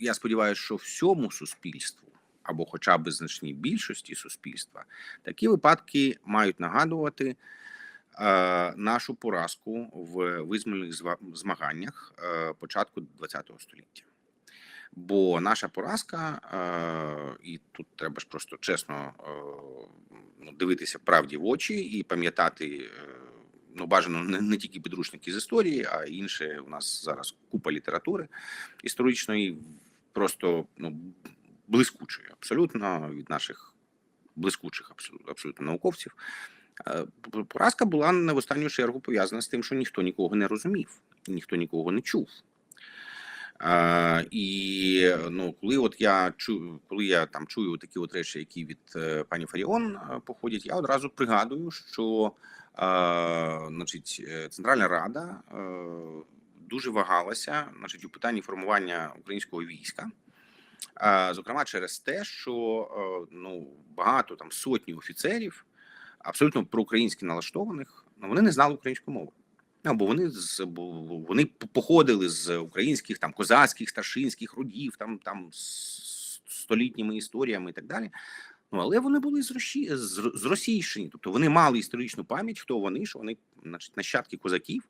я сподіваюся, що всьому суспільству або хоча б значній більшості суспільства такі випадки мають нагадувати е, нашу поразку в визвольних змаганнях е, початку ХХ століття. Бо наша поразка, е, і тут треба ж просто чесно ну, дивитися правді в очі і пам'ятати. Ну, бажано не, не тільки підручники з історії, а інше. У нас зараз купа літератури історичної, просто ну, блискучої, абсолютно від наших блискучих абсолютно, науковців. Е, Поразка була не в останню чергу пов'язана з тим, що ніхто нікого не розумів, ніхто нікого не чув. Е, і ну, коли от я чую, коли я там чую такі от речі, які від е, пані Фаріон е, походять, я одразу пригадую, що е, значить, Центральна Рада е, дуже вагалася значить, у питанні формування українського війська. Зокрема, через те, що е, ну багато там сотні офіцерів, абсолютно проукраїнськи налаштованих, ну вони не знали українську мову. Ну, бо вони з вони походили з українських там козацьких старшинських родів, там там з столітніми історіями і так далі. Ну але вони були зросі... з- зросійщені, тобто вони мали історичну пам'ять, хто вони, що вони, значить, нащадки козаків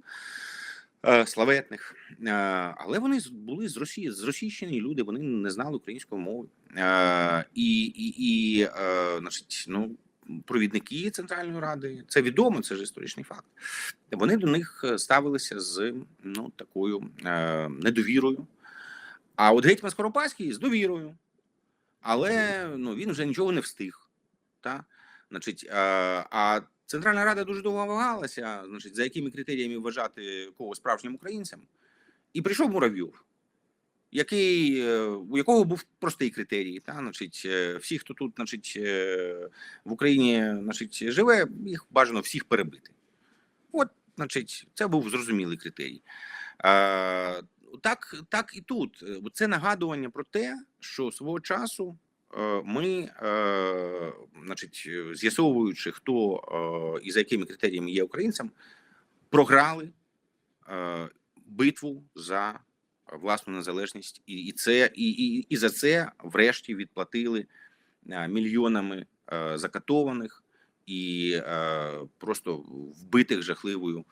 славетних, е, але вони були з Росії, зросійщені люди, вони не знали української мови. Е, і, і, і е, значить, ну, провідники Центральної Ради, це відомо, це ж історичний факт. Вони до них е, ставилися з ну, такою е, недовірою. А от гетьман Скоропадський з довірою. Але ну, він вже нічого не встиг. Та? Значить, е, а Центральна Рада дуже довго вагалася, значить, за якими критеріями вважати кого справжнім українцем. І прийшов Муравйов, який, е, у якого був простий критерій. Та? Значить, е, всі, хто тут значить, е, в Україні значить, живе, їх бажано всіх перебити. От, значить, це був зрозумілий критерій. Е, так, так і тут. Це нагадування про те, що свого часу ми, е, значить, е, з'ясовуючи, хто і за якими критеріями є українцем, програли битву за власну незалежність, і, і це і, і, і за це, врешті, відплатили е, мільйонами е, закатованих і е, просто вбитих жахливою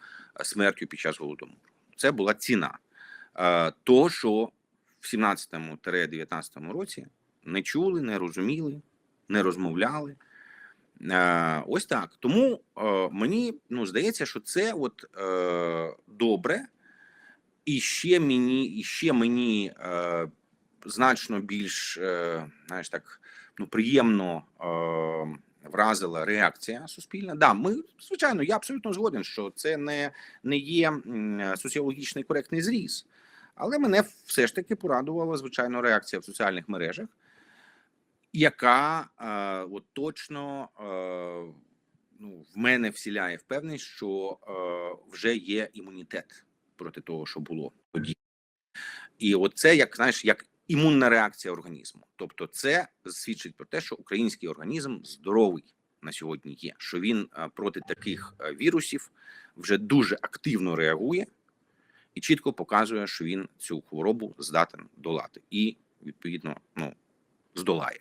смертю під час голодомору. Це була ціна того, що в 17-19 році не чули, не розуміли, не розмовляли. Е, ось так. Тому е, мені ну, здається, що це от е, добре, і ще мені, і ще мені значно більш знаєш, так, ну, приємно вразила реакція суспільна. Да, ми звичайно, я абсолютно згоден, що це не, не є соціологічний коректний зріз, але мене все ж таки порадувала звичайно реакція в соціальних мережах, яка е, от точно е, ну, в мене вселяє впевненість, що е, вже є імунітет проти того, що було тоді. І от це як знаєш, як імунна реакція організму. Тобто, це свідчить про те, що український організм здоровий на сьогодні є, що він проти таких вірусів вже дуже активно реагує і чітко показує, що він цю хворобу здатен долати, і відповідно ну здолає.